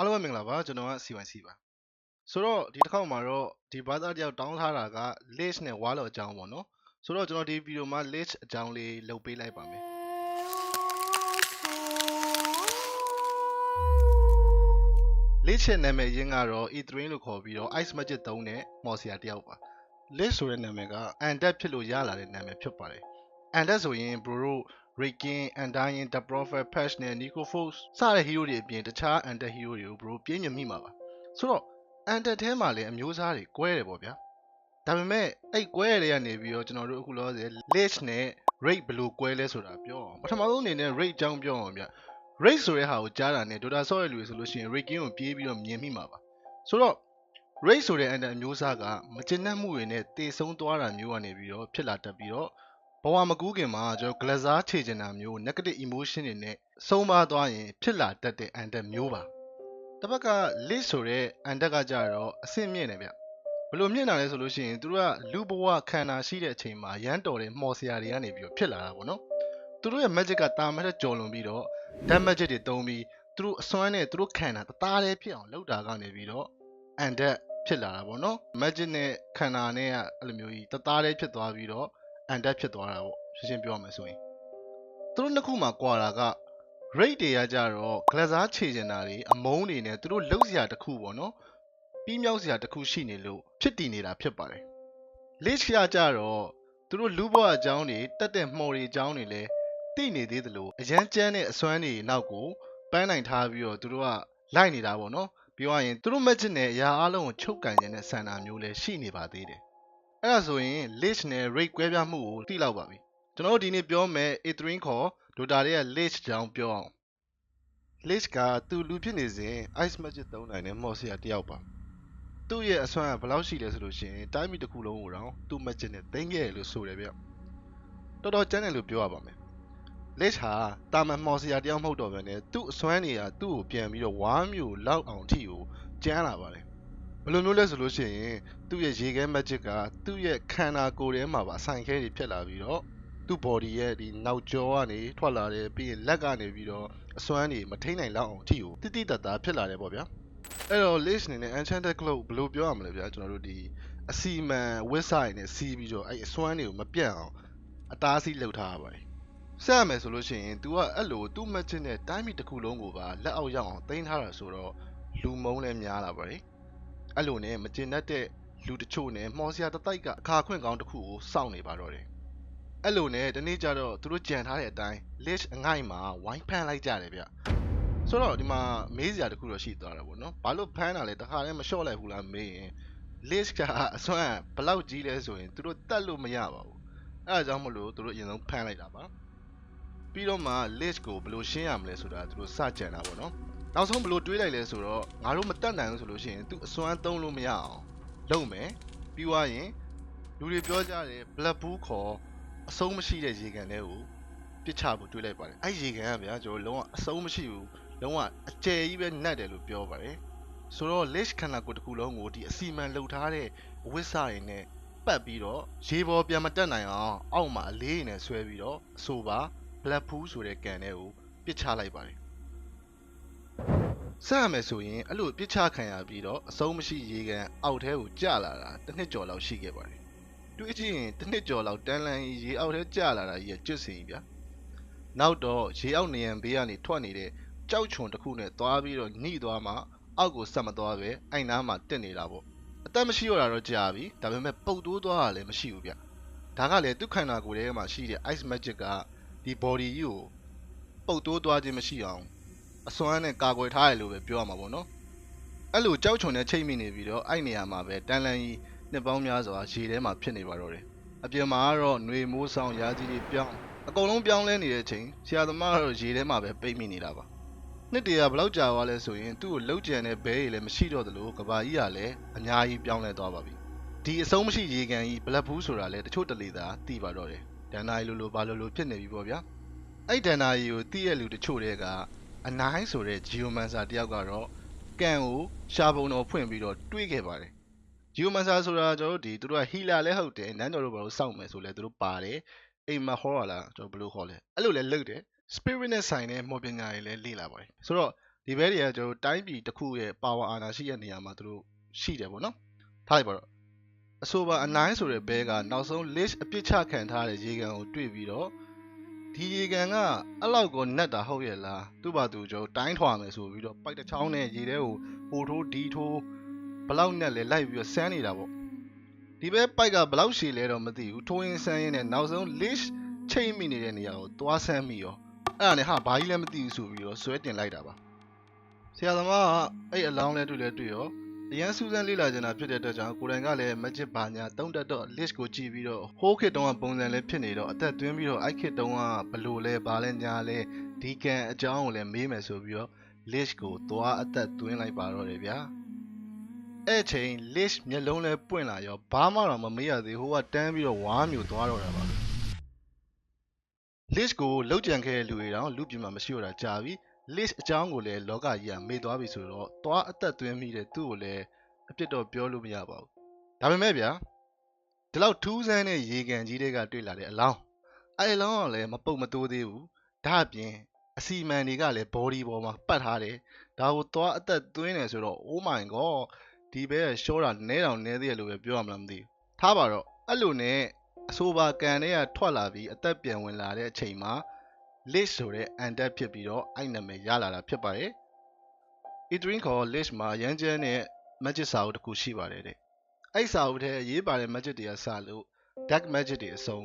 အားလုံးပဲမင်္ဂလာပါကျွန်တော်က CYC ပါဆိုတော့ဒီတစ်ခေါက်မှာတော့ဒီ browser တယောက်တောင်းထားတာက list နဲ့ wallet အကြောင်းပေါ့နော်ဆိုတော့ကျွန်တော်ဒီဗီဒီယိုမှာ list အကြောင်းလေးလုပ်ပေးလိုက်ပါမယ် list ရဲ့နာမည်ရင်းကတော့ E3 လို့ခေါ်ပြီးတော့ ice magic သုံးတဲ့မော်ဆီယာတယောက်ပါ list ဆိုတဲ့နာမည်က undead ဖြစ်လို့ရလာတဲ့နာမည်ဖြစ်ပါတယ် undead ဆိုရင် bro တို့ Rakin, Undying, The Prophet, Patch နဲ့ Nico Fox စတဲ့ hero တွေအပြင်တခြား undead hero တွေကို bro ပြင်းညမိမှာပါဆိုတော့ undead ထဲမှာလည်းအမျိုးအစားတွေကွဲတယ်ပေါ့ဗျာဒါပေမဲ့အဲ့ကွဲရတဲ့ကနေပြီးတော့ကျွန်တော်တို့အခုလောဆယ် list နဲ့ rate ဘယ်လိုကွဲလဲဆိုတာပြောအောင်ပထမဆုံးအနေနဲ့ rate အကြောင်းပြောအောင်ဗျ rate ဆိုတဲ့ဟာကိုကြားတာနဲ့ Dota ဆော့ရလူတွေဆိုလို့ရှိရင် Rakin ကိုပြေးပြီးတော့မြင်မိမှာပါဆိုတော့ rate ဆိုတဲ့ undead အမျိုးအစားကမကျဉ်းနှံ့မှုတွေနဲ့တေဆုံးသွားတာမျိုးကနေပြီးတော့ဖြစ်လာတတ်ပြီးတော့ ဘဝမကူးခင်မှာကျွန်တော် glazer ခြေချင်တာမျိုး negative emotion တွေနဲ့ဆုံးပါသွားရင် ဖြစ်လာတတ်တဲ့ under မျိုးပါတစ်ဘက်က list ဆိုတဲ့ under ကကြတော့အဆင့်မြင့်တယ်ဗျဘယ်လိုမြင့်တာလဲဆိုလို့ရှိရင်သူတို့ကလူဘဝခန္ဓာရှိတဲ့အချိန်မှာရမ်းတော်တဲ့မှော်စရာတွေကနေပြီးတော့ဖြစ်လာတာပေါ့နော်သူတို့ရဲ့ magic ကတာမတ်ကြော်လွန်ပြီးတော့ damage magic တွေတုံးပြီးသူတို့အစွမ်းနဲ့သူတို့ခန္ဓာတသားတည်းဖြစ်အောင်လုပ်တာကနေပြီးတော့ under ဖြစ်လာတာပေါ့နော် magic နဲ့ခန္ဓာနဲ့ကအဲ့လိုမျိုးကြီးတသားတည်းဖြစ်သွားပြီးတော့ အန်တက်ဖြစ်သွားတာပေါ့ရှင်းရှင်းပြောရမယ်ဆိုရင်သူတို့နှစ်ခုမှာကွာတာက rate တွေကကြတော့ glazer ခြေကျင်တာတွေအမုန်းတွေနဲ့သူတို့လှုပ်စရာတစ်ခုပေါ့နော်ပြီးမြောက်စရာတစ်ခုရှိနေလို့ဖြစ်တည်နေတာဖြစ်ပါတယ် list ကကြတော့သူတို့လူဘဝအကြောင်းတွေတက်တဲ့မှော်တွေအကြောင်းတွေလည်းသိနေသေးသလိုအရန်ကျန်းတဲ့အစွမ်းတွေနောက်ကိုပန်းနိုင်ထားပြီးတော့သူတို့ကလိုက်နေတာပေါ့နော်ပြောရရင်သူတို့ magic နဲ့အရာအလုံးကိုချုပ်ကန်နေတဲ့ဆန္ဒမျိုးလည်းရှိနေပါသေးတယ် အဲ့ဒါဆိုရင် list နဲ့ rate ကွဲပြားမှုကိုသိလောက်ပါပြီကျွန်တော်တို့ဒီနေ့ပြောမယ် A3 ခေါ် Dota ရဲ့ list ကြောင်းပြောအောင် list ကသူလူဖြစ်နေစဉ် ice magic သုံးနိုင်တဲ့မော်ဆီယာတယောက်ပါသူ့ရဲ့အစွမ်းကဘယ်လောက်ရှိလဲဆိုလို့ရှိရင်တိုင်းပြည်တစ်ခုလုံးကိုတော့သူ့ magic နဲ့သိမ်းခဲ့တယ်လို့ဆိုတယ်ဗျတော်တော်ကျန်းတယ်လို့ပြောရပါမယ် list ဟာတာမန်မော်ဆီယာတယောက်မဟုတ်တော့ဘဲနဲ့သူ့အစွမ်းတွေကသူ့ကိုပြန်ပြီးတော့ဝါမျိုးလောက်အောင်ထိကိုကျန်းလာပါတယ်ဘ ယ်လိုမျိုးလဲဆိုလို့ရှိရင်သူ့ရဲ့ရေခဲ magic ကသူ့ရဲ့ခန္ဓာကိုယ်ထဲမှာပါဆိုင်ခဲတွေဖြစ်လာပြီးတော့သူ့ body ရဲ့ဒီနောက်ကျောကနေထွက်လာတယ်ပြီးရင်လက်ကနေပြီးတော့အစွမ်းတွေမထိန်နိုင်လောက်အောင်အထိကိုတိတိတတ်တာဖြစ်လာတယ်ပေါ့ဗျာအဲ့တော့ list အနေနဲ့ enchanted cloak ဘယ်လိုပြောရမလဲဗျာကျွန်တော်တို့ဒီအစီမံဝစ်ဆိုင်နဲ့စီးပြီးတော့အဲ့အစွမ်းတွေကိုမပြတ်အောင်အတားအဆီးလုပ်ထားရပါတယ်ဆက်ရမယ်ဆိုလို့ရှိရင် तू ကအဲ့လိုသူ့ magic နဲ့တိုင်းပြည်တစ်ခုလုံးကိုပါလက်အောက်ရောက်အောင်တင်ထားတာဆိုတော့လူမုန်းလည်းများလာပါတယ် အဲ့လိုနဲ့မကျင်တတ်တဲ့လူတချို့နဲ့မှော်စရာတစ်တိုက်ကအခါခွင့်ကောင်းတစ်ခုကိုစောင့်နေပါတော့တယ်အဲ့လိုနဲ့ဒီနေ့ကျတော့သူတို့ကြံထားတဲ့အတိုင်း list အငိုက်မှာဝိုင်းဖမ်းလိုက်ကြတယ်ဗျဆိုတော့ဒီမှာမေးစရာတစ်ခုတော့ရှိသွားတယ်ပေါ့နော်ဘာလို့ဖမ်းတာလဲတခါတည်းမလျှော့လိုက်ဘူးလားမေးရင် list ကအစွမ်းဘယ်လောက်ကြီးလဲဆိုရင်သူတို့တတ်လို့မရပါဘူးအဲ့ဒါကြောင့်မလို့သူတို့အရင်ဆုံးဖမ်းလိုက်တာပါပြီးတော့မှ list ကိုဘယ်လိုရှင်းရမလဲဆိုတာသူတို့စကြံတာပေါ့နော် နောက်ဆုံးဘယ်လိုတွေးလိုက်လဲဆိုတော့ငါတို့မတက်နိုင်ဘူးဆိုလို့ရှိရင်သူအစွမ်းသုံးလို့မရအောင်လုပ်မယ်ပြီးွားရင်လူတွေပြောကြတယ် black pool ခေါ်အဆုံးမရှိတဲ့ရေကန်တွေကိုပစ်ချဖို့တွေးလိုက်ပါတယ်အဲ့ရေကန်ကဗျာကျွန်တော်လုံးဝအဆုံးမရှိဘူးလုံးဝအကျယ်ကြီးပဲနှက်တယ်လို့ပြောပါတယ်ဆိုတော့ list ခန္ဓာကိုယ်တစ်ခုလုံးကိုဒီအစီမံလှုပ်ထားတဲ့အဝိစာတွေနဲ့ပတ်ပြီးတော့ရေပေါ်ပြန်မတက်နိုင်အောင်အောက်မှာအလေးနဲ့ဆွဲပြီးတော့အဆိုပါ black pool ဆိုတဲ့ကန်တွေကိုပစ်ချလိုက်ပါတယ် ဆက်ရမယ်ဆိုရင်အဲ့လိုပစ်ချခံရပြီးတော့အဆုံးမရှိရေကန်အောက်ထဲကိုကျလာတာတစ်နှစ်ကျော်လောက်ရှိခဲ့ပါတယ်တွေးကြည့်ရင်တစ်နှစ်ကျော်လောက်တန်းလန်းကြီးရေအောက်ထဲကျလာတာကြီးကကျွတ်စင်ကြီးဗျာနောက်တော့ရေအောက်နေရန်ဘေးကနေထွက်နေတဲ့ကြောက်ချွန်တစ်ခုနဲ့သွားပြီးတော့ညှိသွားမှအောက်ကိုဆက်မသွားပဲအဲ့နားမှာတက်နေတာပေါ့အသက်မရှိတော့တာတော့ကြာပြီဒါပေမဲ့ပုတ်တိုးသွားတာလည်းမရှိဘူးဗျဒါကလည်းသူခန္ဓာကိုယ်ထဲမှာရှိတဲ့ ice magic ကဒီ body ကြီးကိုပုတ်တိုးသွားခြင်းမရှိအောင် အစွမ်းနဲ့ကာကွယ်ထားရလို့ပဲပြောရမှာပေါ့နော်အဲ့လိုကြောက်ချွန်နဲ့ချိတ်မိနေပြီးတော့အဲ့နေရာမှာပဲတန်လန်ကြီးနှစ်ပေါင်းများစွာရေထဲမှာဖြစ်နေပါတော့တယ်အပြင်မှာကတော့ຫນွေမိုးဆောင်ရာကြီးတွေပြောင်းအကုန်လုံးပြောင်းလဲနေတဲ့အချိန်ဆရာသမားကတော့ရေထဲမှာပဲပိတ်မိနေတာပါနှစ်တရာဘယ်လောက်ကြာသွားလဲဆိုရင်သူ့ကိုလှုပ်ကြံတဲ့ဘဲတွေလည်းမရှိတော့သလိုကဘာကြီးကလည်းအများကြီးပြောင်းလဲသွားပါပြီဒီအဆုံးမရှိရေကန်ကြီးဘလက်ဘူးဆိုတာလည်းတချို့တလေသာသိပါတော့တယ်ဒန်နာရီလိုလိုဘာလိုလိုဖြစ်နေပြီပေါ့ဗျာအဲ့ဒန်နာရီကိုသိရလူတချို့တွေက အနိုင်ဆိုတဲ့ဂျီယိုမန်ဆာတယောက်ကတော့ကန်ကိုရှာပုံတော်ဖွင့်ပြီးတော့တွေးခဲ့ပါတယ်ဂျီယိုမန်ဆာဆိုတာကျွန်တော်တို့ဒီသူတို့ကဟီလာလည်းဟုတ်တယ်နန်းတော်တို့ဘာလို့စောင့်မယ်ဆိုလဲသူတို့ပါတယ်အိမ်မဟောရလားကျွန်တော်ဘယ်လိုခေါ်လဲအဲ့လိုလဲလုပ်တယ် spirit နဲ့ဆိုင်တဲ့မော်ပညာတွေလည်းလေ့လာပါတယ်ဆိုတော့ဒီဘဲတွေကကျွန်တော်တို့တိုင်းပြည်တစ်ခုရဲ့ပါဝါအာဏာရှိတဲ့နေရာမှာသူတို့ရှိတယ်ပေါ့နော်ထားလိုက်ပါတော့အဆိုပါအနိုင်ဆိုတဲ့ဘဲကနောက်ဆုံး list အပြစ်ချခံထားတဲ့ရေကန်ကိုတွေ့ပြီးတော့ ဒီရေကန်ကအဲ့လောက်ကိုနက်တာဟုတ်ရဲ့လားသူ့ဘာသူကျွန်တော်တိုင်းထွာမယ်ဆိုပြီးတော့ပိုက်တစ်ချောင်းနဲ့ရေထဲကိုဟိုထိုးဒီထိုးဘလောက်နဲ့လဲလိုက်ပြီးတော့ဆန်းနေတာပေါ့ဒီဘဲပိုက်ကဘလောက်ရှည်လဲတော့မသိဘူးထိုးရင်ဆန်းရင်းနဲ့နောက်ဆုံး list ချိန်မိနေတဲ့နေရာကိုသွားဆန်းမိရောအဲ့ဒါနဲ့ဟာဘာကြီးလဲမသိဘူးဆိုပြီးတော့ဆွဲတင်လိုက်တာပါဆရာသမားကအဲ့အလောင်းလဲတွေ့လဲတွေ့ရော အရန်စူးစမ်းလေ့လာကြတာဖြစ်တဲ့အတွက်ကြောင့်ကိုယ်တိုင်ကလည်း magic ဘာညာတုံးတက်တော့ list ကိုကြည့်ပြီးတော့ဟိုးခေတ်တုန်းကပုံစံလဲဖြစ်နေတော့အသက်သွင်းပြီးတော့အဲ့ခေတ်တုန်းကဘလို့လဲဘာလဲညာလဲဒီကန်အကြောင်းကိုလည်းမေးမယ်ဆိုပြီးတော့ list ကိုသွားအသက်သွင်းလိုက်ပါတော့တယ်ဗျာအဲ့ချိန် list မျက်လုံးလဲပွင့်လာရောဘာမှတော့မမေးရသေးဟိုကတန်းပြီးတော့ဝါးမျိုးသွားတော့တာပါ list ကိုလောက်ကြံခဲ့တဲ့လူတွေတောင်လူပြင်မှာမရှိတော့တာကြာပြီ list အကြောင်းကိုလည်းလောကကြီးကမေ့သွားပြီဆိုတော့သွားအသက်သွင်းမိတဲ့သူ့ကိုလည်းအပြစ်တော့ပြောလို့မရပါဘူးဒါပေမဲ့ဗျာဒီလောက်ထူးဆန်းတဲ့ရေကန်ကြီးတွေကတွေ့လာတဲ့အလောင်းအဲ့အလောင်းကလည်းမပုတ်မတိုးသေးဘူးဒါအပြင်အစီမံတွေကလည်း body ပေါ်မှာပတ်ထားတယ်ဒါကိုသွားအသက်သွင်းတယ်ဆိုတော့ oh my god ဒီဘဲရှောတာနဲတောင်နဲသေးရလို့ပဲပြောရမလားမသိဘူးထားပါတော့အဲ့လိုနဲ့အဆိုပါကန်တွေကထွက်လာပြီးအသက်ပြန်ဝင်လာတဲ့အချိန်မှာ list ဆိုတဲ့အန်တက်ဖြစ်ပြီးတော့အဲ့နာမည်ရလာတာဖြစ်ပါတယ်။ E3 ခေါ် list မှာရန်ကျန်းတဲ့ magic စာအုပ်တစ်ခုရှိပါတယ်တဲ့။အဲ့စာအုပ်ထဲအရေးပါတဲ့ magic တွေကစလို့ dark magic တွေအစုံ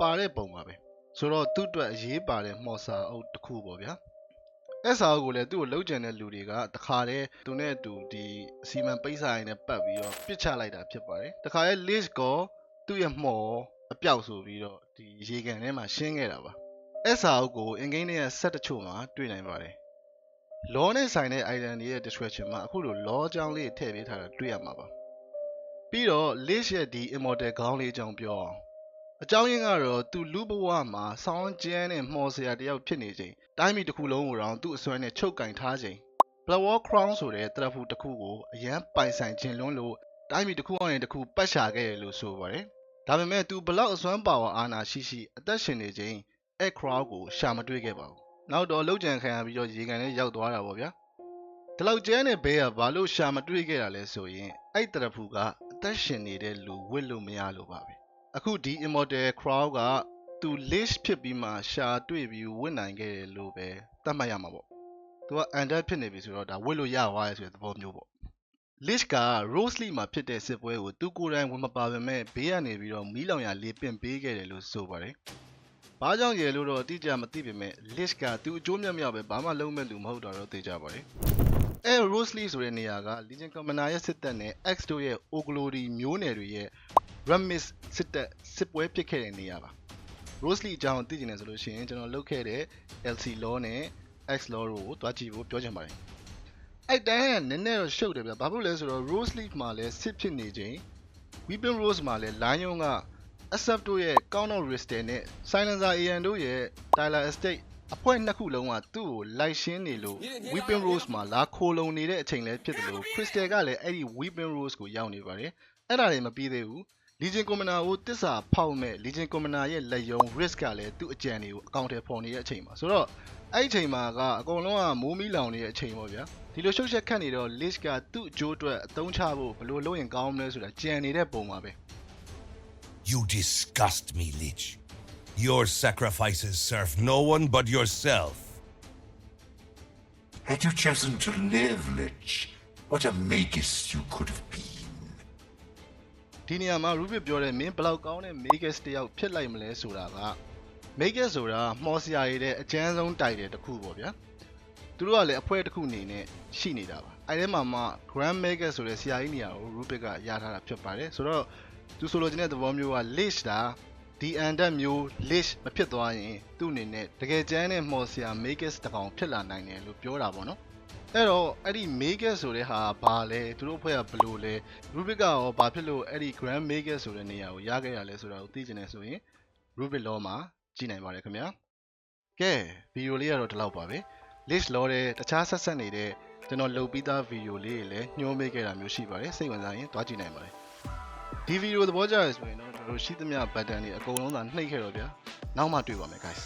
ပါတဲ့ပုံပါပဲ။ဆိုတော့သူ့အတွက်အရေးပါတဲ့မှော်စာအုပ်တစ်ခုပေါ့ဗျာ။အဲ့စာအုပ်ကိုလည်းသူ့ကိုလှုပ်ကြံတဲ့လူတွေကတခါတည်းသူနဲ့အတူဒီအစီအမံပိတ်စာရင်းနဲ့ပတ်ပြီးတော့ပြစ်ချလိုက်တာဖြစ်ပါတယ်။တခါတည်း list ကောသူ့ရဲ့မှော်အပြောက်ဆိုပြီးတော့ဒီရေကန်ထဲမှာရှင်းခဲ့တာပါ။ အဲ့စာအုပ်ကိုအင်္ဂိမ်းတွေကဆက်တချို့မှာတွေ့နိုင်ပါတယ်။ law နဲ့ဆိုင်တဲ့ item တွေရဲ့ description မှာ အခုလို law အကြောင်းလေးထည့်ပေးထားတာ တွေ့ရမှာပါ။ပြီးတော့ list ရဲ့ ဒီ immortal ခေါင်းလေးအကြောင်း ပြောအောင်။အကြောင်းရင်းကတော့ သူ လူဘဝမှာ ဆောင်းကျန်းနဲ့ မှော်စရာတယောက်ဖြစ်နေချိန် တိုင်းပြည်တစ်ခုလုံးကိုတော့သူ့အစွမ်းနဲ့ ချုပ်ကင်ထားချိန် Blood War Crown ဆိုတဲ့တရဖူတစ်ခုကို အရန်ပိုင်ဆိုင်ခြင်းလွန်းလို့ တိုင်းပြည်တစ်ခုအောင်တစ်ခု ပတ်ရှာခဲ့တယ်လို့ ဆိုပါတယ်။ဒါပေမဲ့ သူဘလောက် အစွမ်းပါဝါ အာဏာရှိရှိ အသက်ရှင်နေချိန် အဲ့ crowd ကိုရှာမတွေ့ခဲ့ပါဘူး။နောက်တော့လှုပ်ကြံခံရပြီးတော့ရေကန်ထဲရောက်သွားတာပေါ့ဗျာ။ဒီလောက်ကျန်းတဲ့ဘဲကဘာလို့ရှာမတွေ့ခဲ့တာလဲဆိုရင်အဲ့တရဖူကအသက်ရှင်နေတဲ့လူဝစ်လို့မရလို့ပါပဲ။အခုဒီ immortal crowd ကသူ list ဖြစ်ပြီးမှရှာတွေ့ပြီးဝစ်နိုင်ခဲ့တယ်လို့ပဲသတ်မှတ်ရမှာပေါ့။သူက under ဖြစ်နေပြီဆိုတော့ဒါဝစ်လို့ရသွားရဲဆိုတဲ့သဘောမျိုးပေါ့။ list က Rosalie မှာဖြစ်တဲ့စစ်ပွဲကိုသူကိုယ်တိုင်ဝင်မပါပေမဲ့ဘေးကနေပြီးတော့မီးလောင်ရလေးပင့်ပေးခဲ့တယ်လို့ဆိုပါတယ်။ ဘာကြောင့်ရလို့တော့အတိအကျမသိပေမဲ့ list ကသူအကျိုးမြတ်မြတ်ပဲဘာမှလုံးမဲ့လူမဟုတ်တာတော့သိကြပါလေ။အဲ Rosalie ဆိုတဲ့နေရာက Legion Commander ရဲ့စစ်တပ်နဲ့ X တို့ရဲ့ Oglody မျိုးနယ်တွေရဲ့ Ramis စစ်တပ်စစ်ပွဲဖြစ်ခဲ့တဲ့နေရာပါ။ Rosalie အကြောင်းသိချင်တယ်ဆိုလို့ရှိရင်ကျွန်တော်လုပ်ခဲ့တဲ့ LC Law နဲ့ X Law တို့ကိုတွားကြည့်ဖို့ပြောချင်ပါတယ်။အဲ့တန်းကနည်းနည်းတော့ရှုပ်တယ်ဗျ။ဘာဖြစ်လို့လဲဆိုတော့ Rosalie မှာလည်းစစ်ဖြစ်နေချိန် Weapon Rose မှာလည်း Lion က SF တို့ရဲ့ Count of Rister နဲ့ Silencer AN တို့ရဲ့ Tyler Estate အဖွဲ့နှစ်ခုလုံးကသူ့ကိုလိုက်ရှင်းနေလို့ Weapon Rose မှာလာခိုလုံနေတဲ့အချိန်လည်းဖြစ်တယ်လို့ Crystal ကလည်းအဲ့ဒီ Weapon Rose ကိုရောက်နေပါတယ်အဲ့ဒါတွေမပြီးသေးဘူး Legion Commander ကိုတစ္ဆာဖောက်မဲ့ Legion Commander ရဲ့လက်ယုံ Risk ကလည်းသူ့အကြံတွေကိုအကောင့်ထဲပေါ်နေတဲ့အချိန်မှာဆိုတော့အဲ့ဒီအချိန်မှာကအကုန်လုံးကမိုးမီးလောင်နေတဲ့အချိန်ပေါ့ဗျာဒီလိုရှုပ်ရှက်ခတ်နေတော့ Lich ကသူ့အကျိုးအတွက်အသုံးချဖို့ဘယ်လိုလုပ်ရင်ကောင်းမလဲဆိုတာကြံနေတဲ့ပုံပါပဲ You disgust me, Lich. Your sacrifices serve no one but yourself. Had you chosen to live, Lich, what a magus you could have been. ဒီနေရာမှာ Rubik ပြောတဲ့မင်းဘယ်လောက်ကောင်းတဲ့ Magus တယောက်ဖြစ်လိုက်မလဲဆိုတာက Magus ဆိုတာမှော်စရာရည်တဲ့အကျန်းဆုံးတိုက်တယ်တစ်ခုပေါ့ဗျာသူတို့ကလည်းအဖွဲတစ်ခုအနေနဲ့ရှိနေတာပါအဲထဲမှာမှ Grand Magus ဆိုတဲ့ဆရာကြီးနေရာကို Rubik ကရထားတာဖြစ်ပါတယ်ဆိုတော့ သူဆိုလိုချင်တဲ့သဘောမျိုးက Lich တာဒီအန်တက်မျိုး Lich မဖြစ်သွားရင်သူ့အနေနဲ့တကယ်ကျန်းတဲ့မှော်စရာ Magus တစ်ကောင်ဖြစ်လာနိုင်တယ်လို့ပြောတာပေါ့နော်အဲ့တော့အဲ့ဒီ Magus ဆိုတဲ့ဟာဘာလဲသူတို့အဖွဲ့ကဘယ်လိုလဲ Rubik ကရောဘာဖြစ်လို့အဲ့ဒီ Grand Magus ဆိုတဲ့နေရာကိုရခဲ့ရလဲဆိုတာကိုသိချင်တယ်ဆိုရင် Rubik Law မှာကြည့်နိုင်ပါတယ်ခင်ဗျာကဲဗီဒီယိုလေးကတော့ဒီလောက်ပါပဲ list law တဲ့တခြားဆက်ဆက်နေတဲ့ကျွန်တော်လုပ်ပြီးသားဗီဒီယိုလေးတွေလည်းညှိုးမိခဲ့တာမျိုးရှိပါတယ်စိတ်ဝင်စားရင်တွားကြည့်နိုင်ပါတယ် ဒီဗီဒီယိုသဘောကျရဆိုရင်တော့ကျွန်တော်တို့ရှိသမျှ button တွေအကုန်လုံးသာနှိပ်ခဲ့တော့ဗျာနောက်မှတွေ့ပါမယ် guys